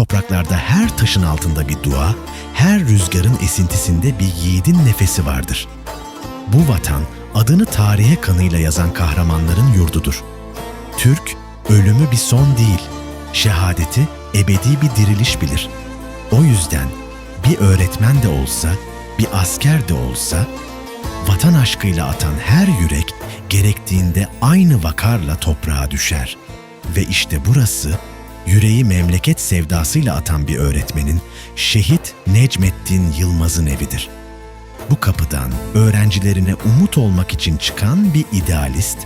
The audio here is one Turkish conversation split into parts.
topraklarda her taşın altında bir dua, her rüzgarın esintisinde bir yiğidin nefesi vardır. Bu vatan adını tarihe kanıyla yazan kahramanların yurdudur. Türk, ölümü bir son değil, şehadeti ebedi bir diriliş bilir. O yüzden bir öğretmen de olsa, bir asker de olsa, vatan aşkıyla atan her yürek gerektiğinde aynı vakarla toprağa düşer. Ve işte burası yüreği memleket sevdasıyla atan bir öğretmenin şehit Necmettin Yılmaz'ın evidir. Bu kapıdan öğrencilerine umut olmak için çıkan bir idealist,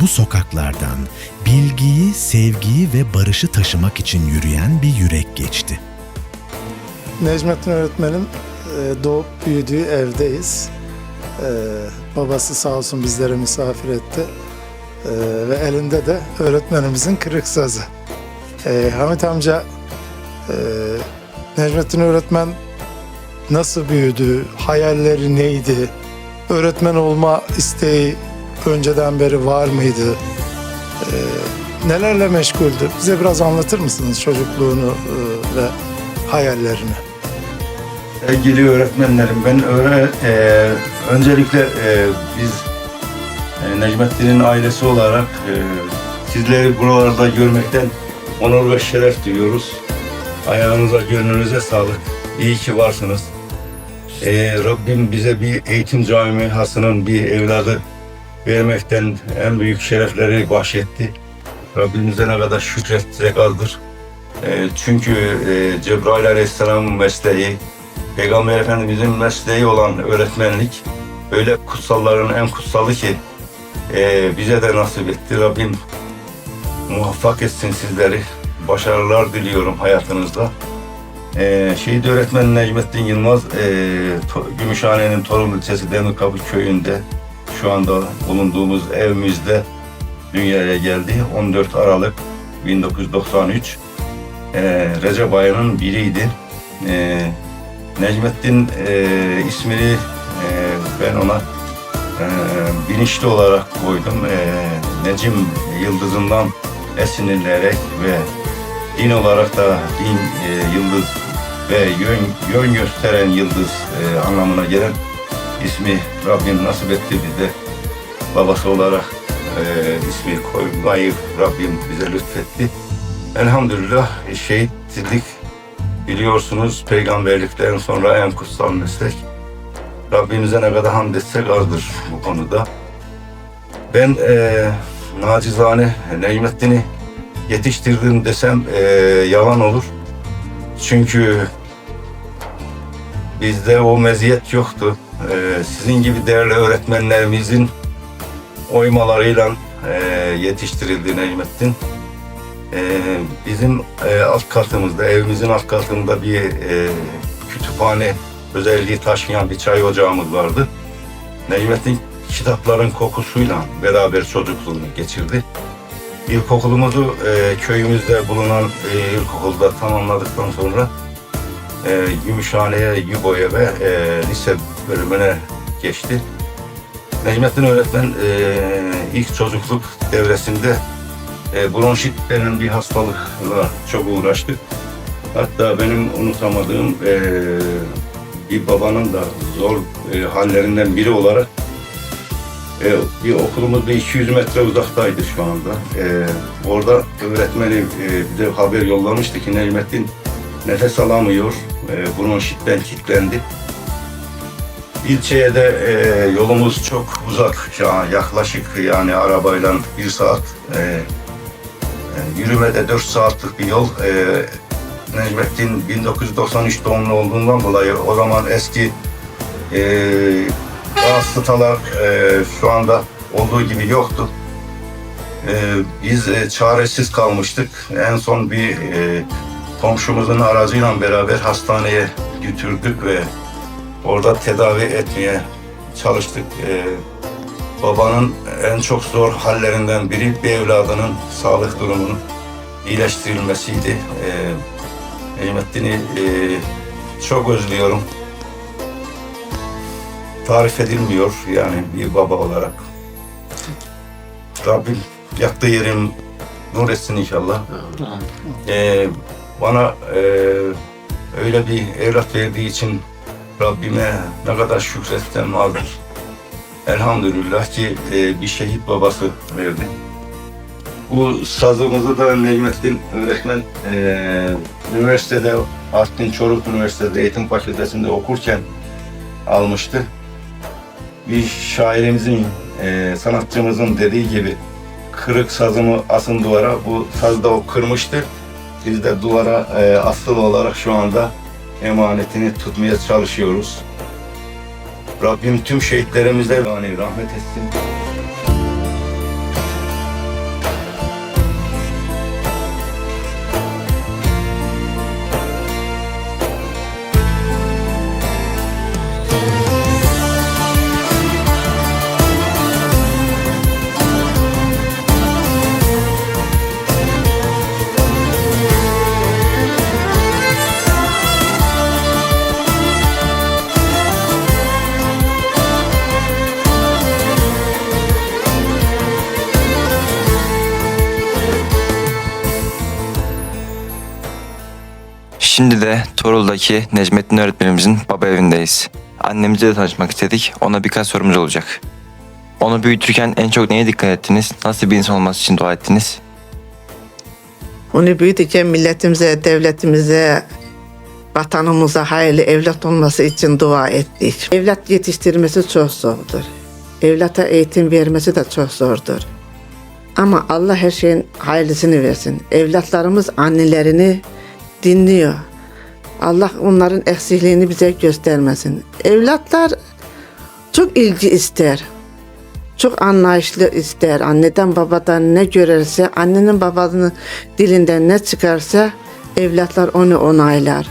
bu sokaklardan bilgiyi, sevgiyi ve barışı taşımak için yürüyen bir yürek geçti. Necmettin öğretmenin e, doğup büyüdüğü evdeyiz. E, babası sağ olsun bizlere misafir etti. E, ve elinde de öğretmenimizin kırık sazı. E, Hamit amca, e, Necmettin öğretmen nasıl büyüdü, hayalleri neydi, öğretmen olma isteği önceden beri var mıydı, E, nelerle meşguldü? Bize biraz anlatır mısınız çocukluğunu e, ve hayallerini? Sevgili öğretmenlerim, ben öğre, e, öncelikle e, biz e, Necmettin'in ailesi olarak e, sizleri buralarda görmekten onur ve şeref duyuyoruz. Ayağınıza, gönlünüze sağlık. İyi ki varsınız. E, Rabbim bize bir eğitim camiasının bir evladı vermekten en büyük şerefleri bahşetti. Rabbimize ne kadar şükretsek azdır. E, çünkü e, Cebrail Aleyhisselam'ın mesleği, Peygamber Efendimizin mesleği olan öğretmenlik öyle kutsalların en kutsalı ki e, bize de nasip etti. Rabbim muvaffak etsin sizleri. Başarılar diliyorum hayatınızda. E, şehit öğretmen Necmettin Yılmaz e, To- Gümüşhane'nin Torun ilçesi Demirkabı köyünde şu anda bulunduğumuz evimizde dünyaya geldi. 14 Aralık 1993 e, Recep ayının biriydi. E, Necmettin e, ismini e, ben ona e, bilinçli olarak koydum. E, Necim yıldızından esinlenerek ve din olarak da din e, yıldız ve yön, yön gösteren yıldız e, anlamına gelen ismi Rabbim nasip etti bize. Babası olarak e, ismi koymayı Rabbim bize lütfetti. Elhamdülillah şehitlik Biliyorsunuz peygamberlikten sonra en kutsal meslek. Rabbimize ne kadar hamd etsek azdır bu konuda. Ben eee nacizane Necmettin'i yetiştirdim desem eee, yalan olur. Çünkü bizde o meziyet yoktu. Eee, sizin gibi değerli öğretmenlerimizin oymalarıyla eee, yetiştirildi Necmettin. Ee, bizim e, alt katımızda, evimizin alt katında bir e, kütüphane özelliği taşıyan bir çay ocağımız vardı. Necmettin kitapların kokusuyla beraber çocukluğunu geçirdi. İlkokulumuzu e, köyümüzde bulunan e, ilkokulda tamamladıktan sonra e, Gümüşhane'ye, Yubo'ya ve e, lise bölümüne geçti. Necmettin öğretmen e, ilk çocukluk devresinde e, bronşit denen bir hastalıkla çok uğraştık. Hatta benim unutamadığım e, bir babanın da zor e, hallerinden biri olarak e, bir okulumuz da 200 metre uzaktaydı şu anda. E, orada öğretmeni e, bir de haber yollamıştı ki Necmettin nefes alamıyor, e, bronşitten kilitlendi. İlçeye de e, yolumuz çok uzak, ya, yaklaşık yani arabayla bir saat. E, e, yürümede 4 saatlik bir yol. E, Necmettin 1993 doğumlu olduğundan dolayı o zaman eski e, vasıtalar e, şu anda olduğu gibi yoktu. E, biz e, çaresiz kalmıştık. En son bir e, komşumuzun aracıyla beraber hastaneye götürdük ve orada tedavi etmeye çalıştık. E, babanın en çok zor hallerinden biri bir evladının sağlık durumunun iyileştirilmesiydi. Ee, Necmettin'i e, çok özlüyorum. Tarif edilmiyor yani bir baba olarak. Rabbim yaktığı yerin nur etsin inşallah. Ee, bana e, öyle bir evlat verdiği için Rabbime ne kadar şükretsem azdır. Elhamdülillah ki e, bir şehit babası verdi. Bu sazımızı da Necmettin öğretmen e, üniversitede, Artvin Çoruk Üniversitesi'de eğitim fakültesinde okurken almıştı. Bir şairimizin, e, sanatçımızın dediği gibi kırık sazımı asın duvara, bu sazı da o kırmıştı. Biz de duvara e, asıl olarak şu anda emanetini tutmaya çalışıyoruz. Rabbim tüm şehitlerimize yani rahmet etsin. Şimdi de Torul'daki Necmettin öğretmenimizin baba evindeyiz. Annemizle de tanışmak istedik. Ona birkaç sorumuz olacak. Onu büyütürken en çok neye dikkat ettiniz? Nasıl bir insan olması için dua ettiniz? Onu büyüdükçe milletimize, devletimize, vatanımıza hayırlı evlat olması için dua ettik. Evlat yetiştirmesi çok zordur. Evlata eğitim vermesi de çok zordur. Ama Allah her şeyin hayırlısını versin. Evlatlarımız annelerini dinliyor. Allah onların eksikliğini bize göstermesin. Evlatlar çok ilgi ister. Çok anlayışlı ister. Anneden babadan ne görürse, annenin babanın dilinden ne çıkarsa evlatlar onu onaylar.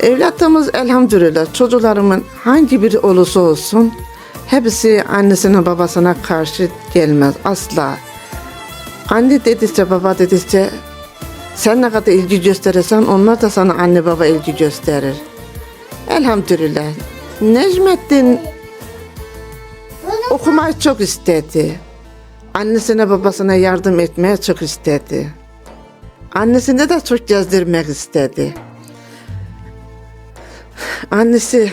Evlatlarımız elhamdülillah çocuklarımın hangi biri olursa olsun hepsi annesine babasına karşı gelmez asla. Anne dediyse baba dediyse sen ne kadar ilgi gösterirsen onlar da sana anne baba ilgi gösterir. Elhamdülillah. Necmettin okumayı çok istedi. Annesine babasına yardım etmeye çok istedi. Annesini de çok gezdirmek istedi. Annesi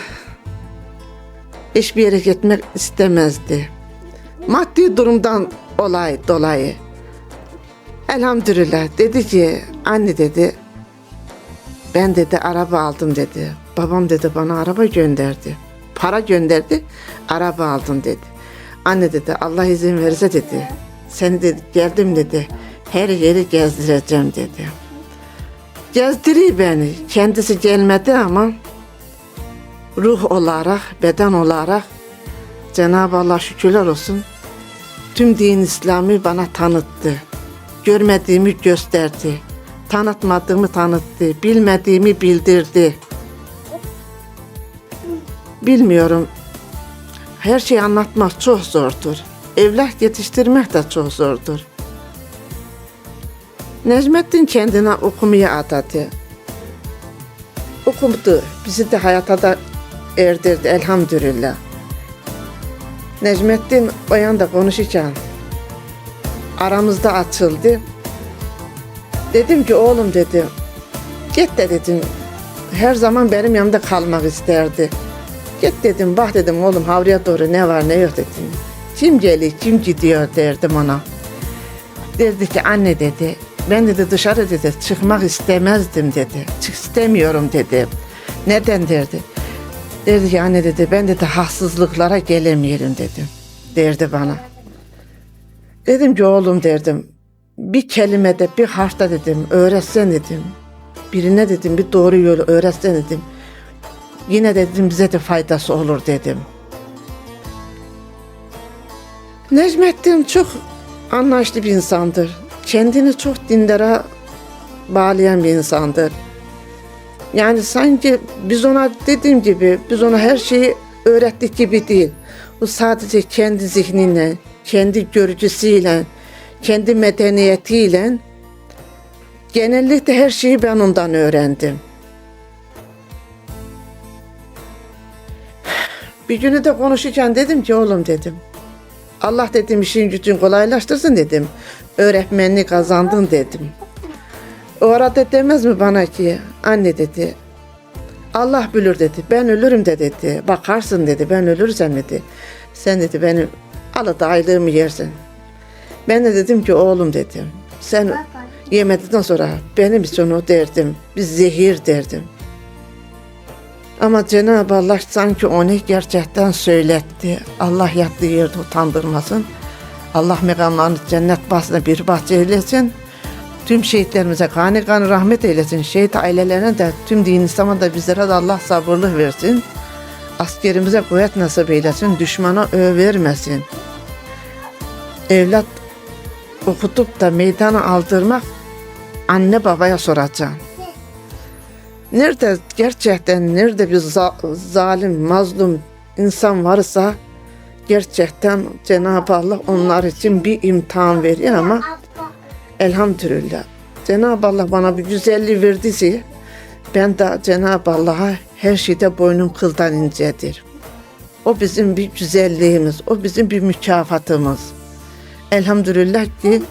hiçbir yere gitmek istemezdi. Maddi durumdan olay dolayı. Elhamdülillah dedi ki anne dedi ben dedi araba aldım dedi. Babam dedi bana araba gönderdi. Para gönderdi araba aldım dedi. Anne dedi Allah izin verirse dedi. Seni dedi geldim dedi. Her yeri gezdireceğim dedi. Gezdiriyor beni. Kendisi gelmedi ama ruh olarak, beden olarak Cenab-ı Allah şükürler olsun tüm din İslam'ı bana tanıttı. Görmediğimi gösterdi. Tanıtmadığımı tanıttı. Bilmediğimi bildirdi. Bilmiyorum. Her şeyi anlatmak çok zordur. Evlat yetiştirmek de çok zordur. Necmettin kendine okumaya adadı. Okudu. Bizi de hayata da erdirdi elhamdülillah. Necmettin o yanda konuşurken aramızda açıldı. Dedim ki oğlum dedim. Git de dedim. Her zaman benim yanımda kalmak isterdi. Git dedim bak dedim oğlum havluya doğru ne var ne yok dedim. Kim geliyor kim gidiyor derdim ona. Dedi ki anne dedi ben dedi dışarı dedi çıkmak istemezdim dedi. Çık istemiyorum dedi. Neden derdi. Dedi ki anne dedi ben dedi haksızlıklara gelemiyorum dedim. Derdi bana. Dedim ki oğlum derdim. Bir kelimede bir harfta dedim öğretsen dedim. Birine dedim bir doğru yolu öğretsen dedim. Yine dedim bize de faydası olur dedim. Necmettin çok anlayışlı bir insandır. Kendini çok dindara bağlayan bir insandır. Yani sanki biz ona dediğim gibi biz ona her şeyi öğrettik gibi değil. O sadece kendi zihniyle, kendi görgüsüyle, kendi medeniyetiyle genellikle her şeyi ben ondan öğrendim. Bir günü de konuşurken dedim ki oğlum dedim. Allah dedim işin gücün kolaylaştırsın dedim. Öğretmenliği kazandın dedim. O arada demez mi bana ki anne dedi Allah bilir dedi ben ölürüm de dedi bakarsın dedi ben ölürsem dedi sen dedi benim alıda aylığımı yersin. Ben de dedim ki oğlum dedim sen yemedikten sonra benim için o derdim bir zehir derdim. Ama Cenab-ı Allah sanki onu gerçekten söyletti. Allah yattığı yerde utandırmasın. Allah mekanlarını cennet bahsine bir bahçe eylesin. Tüm şehitlerimize kanı kanı rahmet eylesin. Şehit ailelerine de tüm din İslam'a da bizlere de Allah sabırlık versin. Askerimize kuvvet nasip eylesin. Düşmana öv vermesin. Evlat okutup da meydana aldırmak anne babaya soracağım. Nerede gerçekten nerede bir za- zalim, mazlum insan varsa gerçekten Cenab-ı Allah onlar için bir imtihan veriyor ama elhamdülillah. Cenab-ı Allah bana bir güzelliği verdiyse ben de Cenab-ı Allah'a her şeyde boynum kıldan incedir. O bizim bir güzelliğimiz, o bizim bir mükafatımız. Elhamdülillah ki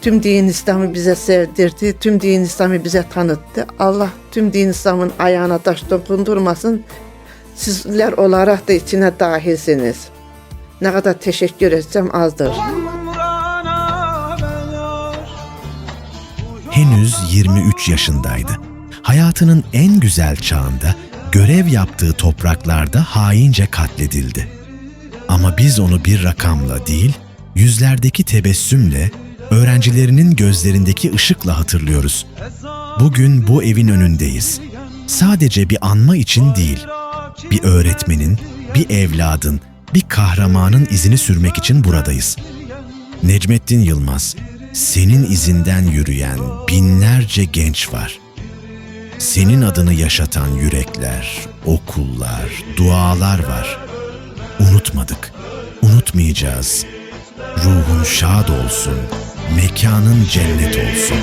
tüm din İslam'ı bize sevdirdi, tüm din İslam'ı bize tanıttı. Allah tüm din İslam'ın ayağına taş dokundurmasın. Sizler olarak da içine dahilsiniz. Ne kadar teşekkür etsem azdır. Henüz 23 yaşındaydı. Hayatının en güzel çağında görev yaptığı topraklarda haince katledildi. Ama biz onu bir rakamla değil, yüzlerdeki tebessümle, öğrencilerinin gözlerindeki ışıkla hatırlıyoruz. Bugün bu evin önündeyiz. Sadece bir anma için değil, bir öğretmenin, bir evladın, bir kahramanın izini sürmek için buradayız. Necmettin Yılmaz, senin izinden yürüyen binlerce genç var. Senin adını yaşatan yürekler, okullar, dualar var. Unutmadık, unutmayacağız. Ruhun şad olsun, mekanın cennet olsun.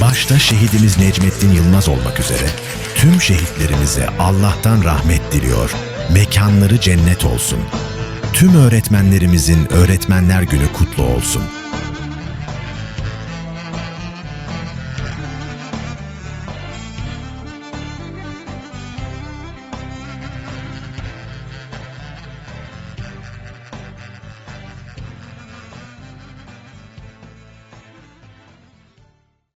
Başta şehidimiz Necmettin Yılmaz olmak üzere tüm şehitlerimize Allah'tan rahmet diliyor. Mekanları cennet olsun. Tüm öğretmenlerimizin Öğretmenler Günü kutlu olsun.